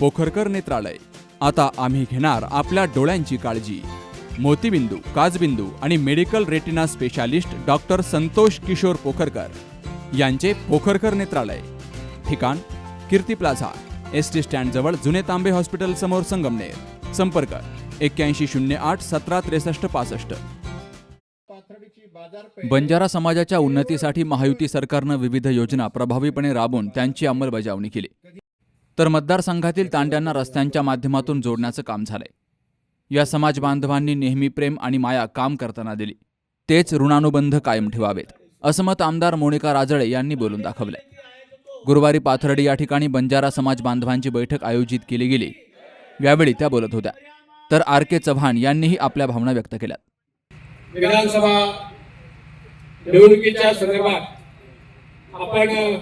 पोखरकर नेत्रालय. आता आम्ही घेणार आपल्या डोळ्यांची काळजी. मोतीबिंदू काजबिंदू आणि medical retina specialist doctor Santosh Kishor Pokharkar यांचे पोखरकर नेत्रालय. ठिकाण कीर्ती प्लाझा एस टी स्टँडजवळ जुने तांबे हॉस्पिटल समोर संगमनेर. संपर्क एक्क्याऐंशी शून्य आठ सतरा त्रेसष्ट पासष्ट. बंजारा समाजाच्या उन्नतीसाठी महायुती सरकारनं विविध योजना प्रभावीपणे राबवून त्यांची अंमलबजावणी केली. तर मतदारसंघातील तांड्यांना रस्त्यांच्या माध्यमातून जोडण्याचं काम झालंय. या समाज बांधवांनी नेहमी प्रेम आणि माया काम करताना दिली. तेच ऋणानुबंध कायम ठेवावेत असं मत आमदार मोनिका राजळे यांनी बोलून दाखवलंय. गुरुवारी पाथर्डी या ठिकाणी बंजारा समाज बांधवांची बैठक आयोजित केली गेली. यावेळी त्या बोलत होत्या. तर आर के चव्हाण यांनीही आपल्या भावना व्यक्त केल्या विधानसभा निवडणुकीच्या संदर्भात आपण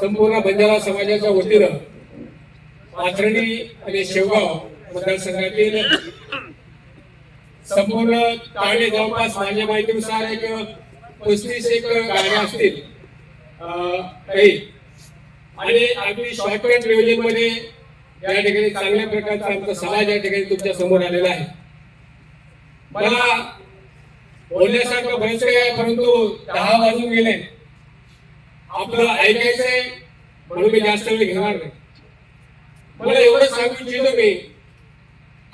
संपूर्ण बंजारा समाजाच्या वतीनं पाथर्डी आणि शेवगाव मतदारसंघातील संपूर्ण ताणे जवळपास माझ्या माहितीनुसार एक पस्तीस एक गाड्या असतील. काही. आणि अगदी शॉर्टकट नियोजनमध्ये या ठिकाणी चांगल्या प्रकारचा आमचा समाज या ठिकाणी तुमच्यासमोर आलेला आहे. मला बोलण्यासारखं बरेच काही आहे परंतु दहा वाजून गेले. आपलं ऐकायचंय म्हणून मी जास्त वेळ घेणार नाही. मला एवढं सांगू इच्छितो मी.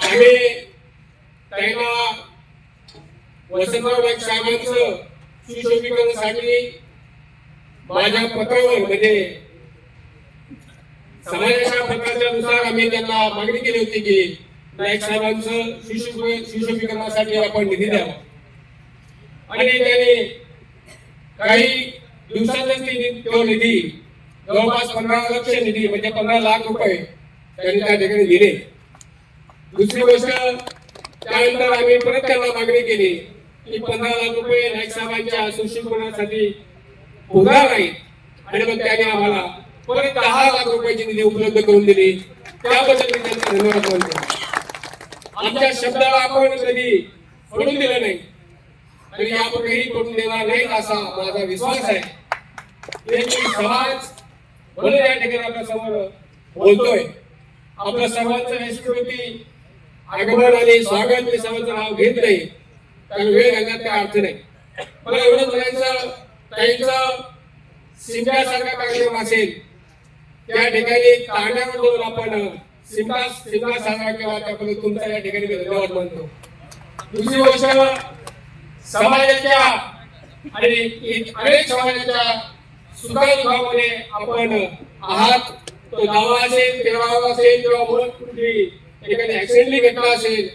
आम्ही त्यांना वसंतराव नाईक साहेबांचं सुशोभीकरणासाठी माझ्या पत्रावर म्हणजे समाजाच्या पत्राच्या नुसार आम्ही त्यांना मागणी केली होती की नाईक साहेबांचं सुशोभीकरणासाठी आपण निधी द्यावा. आणि त्याने काही दिवसातच तो निधी जवळपास पंधरा लक्ष निधी म्हणजे पंधरा लाख रुपये त्यांनी त्या ठिकाणी दिले दुसरी गोष्ट त्यानंतर आम्ही परत त्यांना मागणी केली की पंधरा लाख रुपये नाईक साहेबांच्या सुशिक्षणासाठी होणार नाही आणि मग त्याने आम्हाला परत दहा लाख रुपयाची निधी उपलब्ध करून दिली. त्याबद्दल मी त्यांचा धन्यवाद मानतो. आमच्या शब्दाला आपण कधी पडून दिलं नाही. आणि यापुढेही पडून देणार नाही असा माझा विश्वास आहे. हे मी समाज म्हणून या ठिकाणी आपल्यासमोर बोलतोय. आपल्या सर्वांचं निष्कृती आगमन आणि स्वागत. मी सर्वांचं नाव घेत नाही. कारण वेळ घालण्यात काय अर्थ नाही. मला एवढं म्हणायचं त्यांचं सिंगासारखा कार्यक्रम असेल त्या ठिकाणी तांड्यावर जाऊन आपण सिंगा सिंगा साजरा केला त्याबद्दल तुमचा या ठिकाणी मी धन्यवाद मानतो. दुसरी गोष्ट समाजाच्या आणि अनेक समाजाच्या सुखादुखामध्ये आपण आहात. तो दावा असेल तेरावा असेल किंवा मुलं कुठली एखादी ऍक्सिडेंटली घटना असेल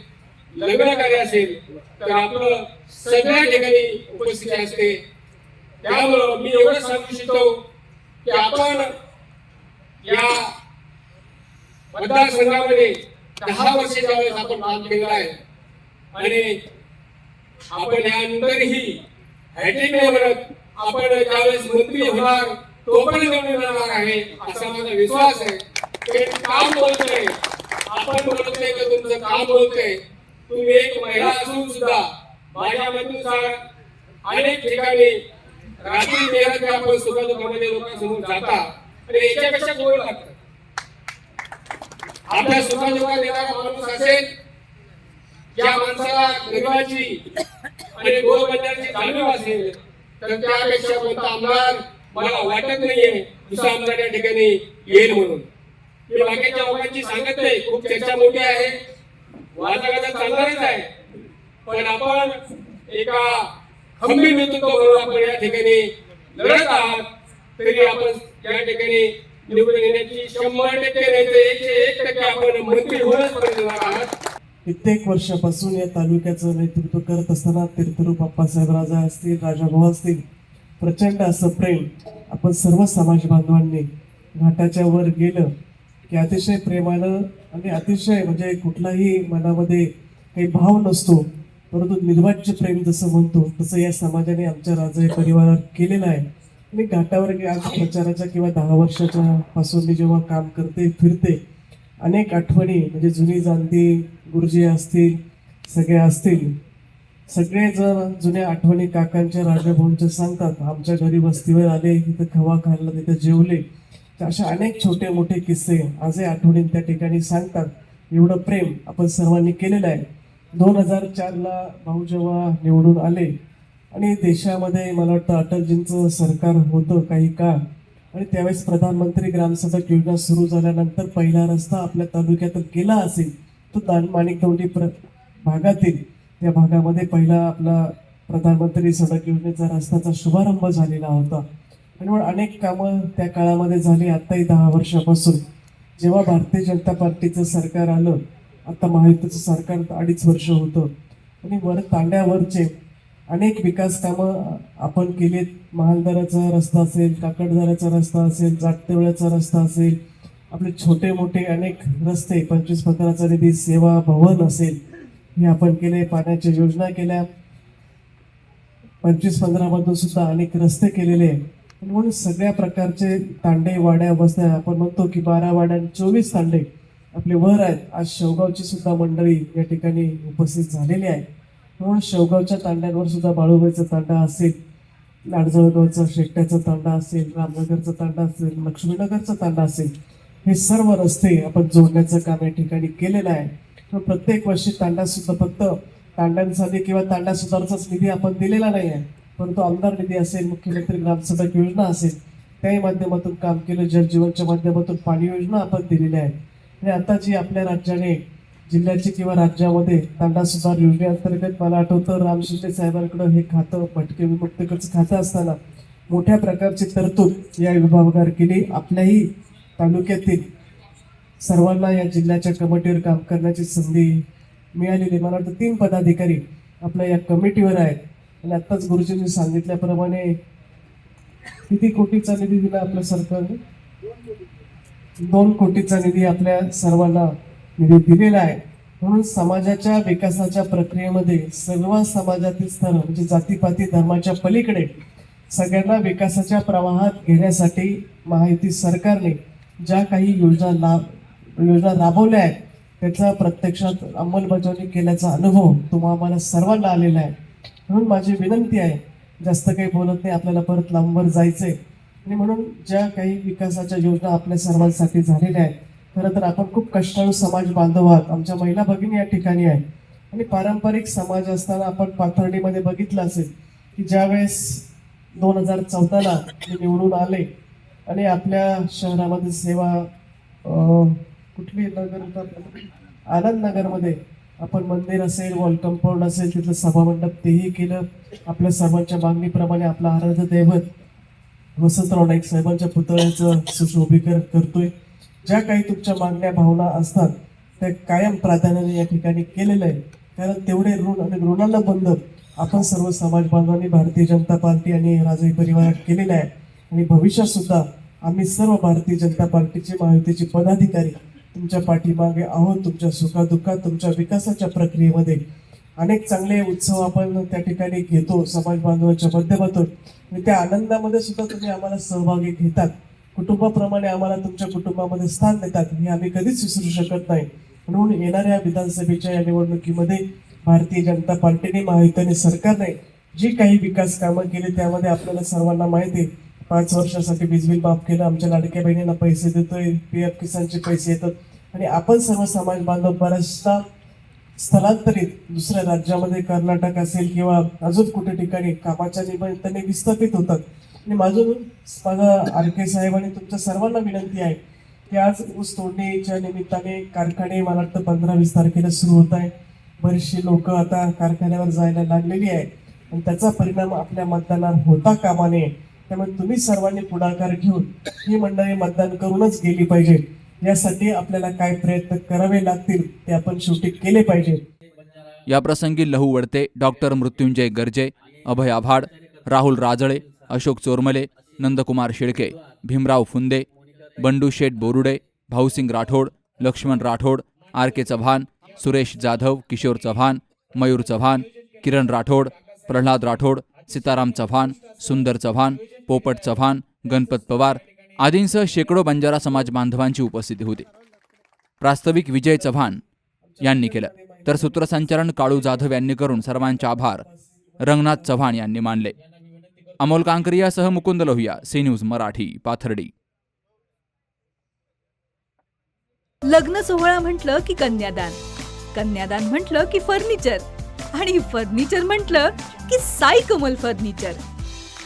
लग्न कार्य असेल तर आपलं सगळ्या ठिकाणी उपस्थिती असते. त्यामुळं मी एवढं सांगू इच्छितो की आपण या मतदारसंघामध्ये दहा वर्षाच्या वेळेस आपण काम केलेलं आहे आणि आपण यानंतरही हॅटिंग नाही म्हणत आपण ज्यावेळेस मंत्री होणार तो पण निवडून येणार आहे. असा माझा विश्वास आहे. ते काम बोलतोय. आपण बोलतोय का तुमचं काम बोलतोय? तुम्ही एक महिला असून सुद्धा माझ्या मतानुसार अनेक ठिकाणी रात्री मेहनत आपण सुखादुखामध्ये लोकांसमोर जाता आणि याच्यापेक्षा गोड लागतं आपल्या सुखादुखात देणारा माणूस असेल ज्या माणसाला गरिबाची आणि गोरबंदाची जाणीव असेल तर त्यापेक्षा कोणता आमदार मला वाटत नाहीये दुसरा आमदार या ठिकाणी येईल म्हणून. मी बाकीच्या लोकांची सांगत नाही खूप चर्चा मोठी आहे. वादाघाता चालणारच आहे. पण आपण एका खंबीर नेतृत्व म्हणून आपण या ठिकाणी लढत आहात तरी आपण या ठिकाणी निवडून येण्याची शंभर टक्के नाही तर एकशे एक टक्के आपण मंत्री होऊनच पर्यंत आहात. कित्येक वर्षापासून या तालुक्याचं नेतृत्व करत असताना तीर्थरूप अप्पासाहेब राजा असतील राजाभाऊ असतील प्रचंड असं प्रेम आपण सर्व समाज बांधवांनी घाटाच्या वर गेलं की अतिशय प्रेमानं आणि अतिशय म्हणजे कुठलाही मनामध्ये काही भाव नसतो परंतु निर्वाच्य प्रेम जसं म्हणतो तसं या समाजाने आमच्या राजा परिवारात केलेलं आहे. मी घाटावर आज प्रचाराच्या किंवा दहा वर्षाच्या पासून मी जेव्हा काम करते फिरते अनेक आठवणी म्हणजे जुनी जाणती गुरुजी असतील सगळे असतील सगळे जर जुन्या आठवणी काकांच्या राजाभाऊंच्या सांगतात. आमच्या घरी वस्तीवर आले तिथं खवा खाल्ला तिथं जेवले. तर अशा अनेक छोटे मोठे किस्से आजही आठवणी त्या ठिकाणी सांगतात. एवढं प्रेम आपण सर्वांनी केलेलं आहे. दोन हजार चारला भाऊ जेव्हा निवडून आले आणि देशामध्ये मला वाटतं अटलजींचं सरकार होतं काही काळ आणि त्यावेळेस प्रधानमंत्री ग्रामसडक योजना सुरू झाल्यानंतर पहिला रस्ता आपल्या तालुक्यातून गेला असेल तो दान माणिकदौंडी प्र भागातील त्या भागामध्ये पहिला आपला प्रधानमंत्री सडक योजनेचा रस्त्याचा शुभारंभ झालेला होता. आणि मग अनेक कामं त्या काळामध्ये झाली आत्ताही दहा वर्षापासून. जेव्हा भारतीय जनता पार्टीचं सरकार आलं आता महायुतीचं सरकार अडीच वर्ष होतं. आणि वर तांड्यावरचे अनेक विकास कामं आपण केलीत. महालदाराचा रस्ता असेल काकडदाराचा रस्ता असेल जाटतेवळ्याचा रस्ता असेल. आपले छोटे मोठे अनेक रस्ते पंचवीस प्रकाराचा निधी सेवा भवन असेल. हे आपण केले पाण्याच्या योजना केल्या. पंचवीस पंधरामधून सुद्धा अनेक रस्ते केलेले. म्हणून सगळ्या प्रकारचे तांडे वाड्या वस्त्या आपण म्हणतो की बारा वाड्या चोवीस तांडे आपले वर आहेत. आज शेवगावची सुद्धा मंडळी या ठिकाणी उपस्थित झालेली आहे. म्हणून शेवगावच्या तांड्यांवर सुद्धा बाळूबाईचा तांडा असेल लाडजळगावचा शेट्ट्याचा तांडा असेल रामनगरचा तांडा असेल लक्ष्मीनगरचा तांडा असेल हे सर्व रस्ते आपण जोडण्याचं काम या ठिकाणी केलेलं आहे. तर प्रत्येक वर्षी तांडा सुद्धा फक्त तांड्यांसाठी किंवा तांडा सुधारचाच निधी आपण दिलेला नाही आहे. परंतु आमदार निधी असेल मुख्यमंत्री ग्रामसडक योजना असेल त्याही माध्यमातून काम केलं. जलजीवनच्या माध्यमातून पाणी योजना आपण दिलेल्या आहेत. आणि आता जी आपल्या राज्याने जिल्ह्याची किंवा राज्यामध्ये तांडा सुधार योजनेअंतर्गत मला आठवतं राम शिंदे साहेबांकडं हे खातं भटके विमुक्तकडचं खातं असताना मोठ्या प्रकारची तरतूद या विभागावर केली. आपल्याही तालुक्यातील सर्वांना या जिल्ह्याच्या कमिटीवर काम करण्याची संधी मिळालेली मला वाटतं तीन पदाधिकारी आपल्या या कमिटीवर आहेत. आणि आत्ताच गुरुजींनी सांगितल्याप्रमाणे किती कोटीचा निधी दिला आपल्या सरकारने? दोन कोटीचा निधी आपल्या सर्वांना निधी दिलेला आहे. म्हणून समाजाच्या विकासाच्या प्रक्रियेमध्ये सर्व समाजातील स्तर म्हणजे जातीपाती धर्माच्या पलीकडे सगळ्यांना विकासाच्या प्रवाहात घेण्यासाठी महायुती सरकारने ज्या काही योजना लाभ योजना राबवल्या आहेत त्याचा प्रत्यक्षात अंमलबजावणी केल्याचा अनुभव तुम्हा आम्हाला सर्वांना आलेला आहे. म्हणून माझी विनंती आहे जास्त काही बोलत नाही आपल्याला परत लांबवर जायचंय. आणि म्हणून ज्या काही विकासाच्या योजना आपल्या सर्वांसाठी झालेल्या आहेत खरं तर आपण खूप कष्टाळू समाज बांधव आहात. आमच्या महिला भगिनी या ठिकाणी आहे आणि पारंपरिक समाज असताना आपण पाथर्डीमध्ये बघितलं असेल की ज्यावेळेस दोन हजार चौदाला ते निवडून आले आणि आपल्या शहरामध्ये सेवा कुठली नगर होतं आनंद नगरमध्ये आपण मंदिर असेल वॉल कंपाऊंड असेल तिथलं सभामंडप तेही केलं. आपल्या सर्वांच्या मागणीप्रमाणे आपला आराध्य दैवत वसंतराव नाईक साहेबांच्या पुतळ्याचं सुशोभीकरण करतोय. ज्या काही तुमच्या मागण्या भावना असतात त्या कायम प्राधान्याने या ठिकाणी केलेलं आहे कारण तेवढे ऋण आणि ऋणाला बंध आपण सर्व समाज बांधवांनी भारतीय जनता पार्टी आणि राजही परिवारात केलेलं आहे आणि भविष्यात सुद्धा आम्ही सर्व भारतीय जनता पार्टीचे महायुतीचे पदाधिकारी तुमच्या पाठीमागे आहोत तुमच्या सुखादुःखात तुमच्या विकासाच्या प्रक्रियेमध्ये अनेक चांगले उत्सव आपण त्या ठिकाणी घेतो समाज बांधवाच्या माध्यमातून. आणि त्या आनंदामध्ये सुद्धा तुम्ही आम्हाला सहभागी घेतात. कुटुंबाप्रमाणे आम्हाला तुमच्या कुटुंबामध्ये स्थान देतात. हे आम्ही कधीच विसरू शकत नाही. म्हणून येणाऱ्या विधानसभेच्या या निवडणुकीमध्ये भारतीय जनता पार्टीने महायुतीने सरकारने जी काही विकास कामं केली त्यामध्ये आपल्याला सर्वांना माहिती आहे. पाच वर्षासाठी वीज बिल माफ केलं. आमच्या लाडक्या बहिणींना पैसे देतोय. पी एफ किसानचे पैसे येतात. आणि आपण सर्व समाज बांधव बऱ्याचदा स्थलांतरित दुसऱ्या राज्यामध्ये कर्नाटक असेल किंवा अजून कुठे ठिकाणी कामाच्या निमित्ताने विस्थापित होतात. आणि माझं माझा आर के साहेब आणि तुमच्या सर्वांना विनंती आहे की आज ऊस तोडणीच्या निमित्ताने कारखाने मला वाटतं पंधरा वीस तारखेला सुरू होत आहे. बरीचशी लोक आता कारखान्यावर जायला लागलेली आहे. आणि त्याचा परिणाम आपल्या मतदानावर होता कामा नये. त्यामुळे तुम्ही सर्वांनी पुढाकार घेऊन ही मंडळी मतदान करूनच गेली पाहिजे. यासाठी आपल्याला काय प्रयत्न करावे लागतील ते आपण शेवटी केले पाहिजे. याप्रसंगी Lahu Wadte doctor Mrutyunjay Garje Abhay Awhad Rahul Rajale Ashok Chormale Nandkumar Shelke Bhimrao Phunde Bandu Sheth Borude Bhausing Rathod Laxman Rathod R K Chavan Suresh Jadhav Kishor Chavan Mayur Chavan Kiran Rathod Pralhad Rathod Sitaram Chavan Sundar Chavan Popat Chavan Ganpat Pawar आदींसह शेकडो बंजारा समाज बांधवांची उपस्थिती होती. प्रास्ताविक विजय चव्हाण यांनी केलं. तर सूत्रसंचालन काळू जाधव यांनी करून सर्वांचे आभार रंगनाथ चव्हाण यांनी मानले. अमोल कांकरियासह मुकुंद लोहिया सी न्यूज मराठी पाथर्डी. लग्न सोहळा म्हटलं की कन्यादान कन्यादान म्हटलं की फर्निचर आणि फर्निचर म्हटलं की साई कमल फर्निचर.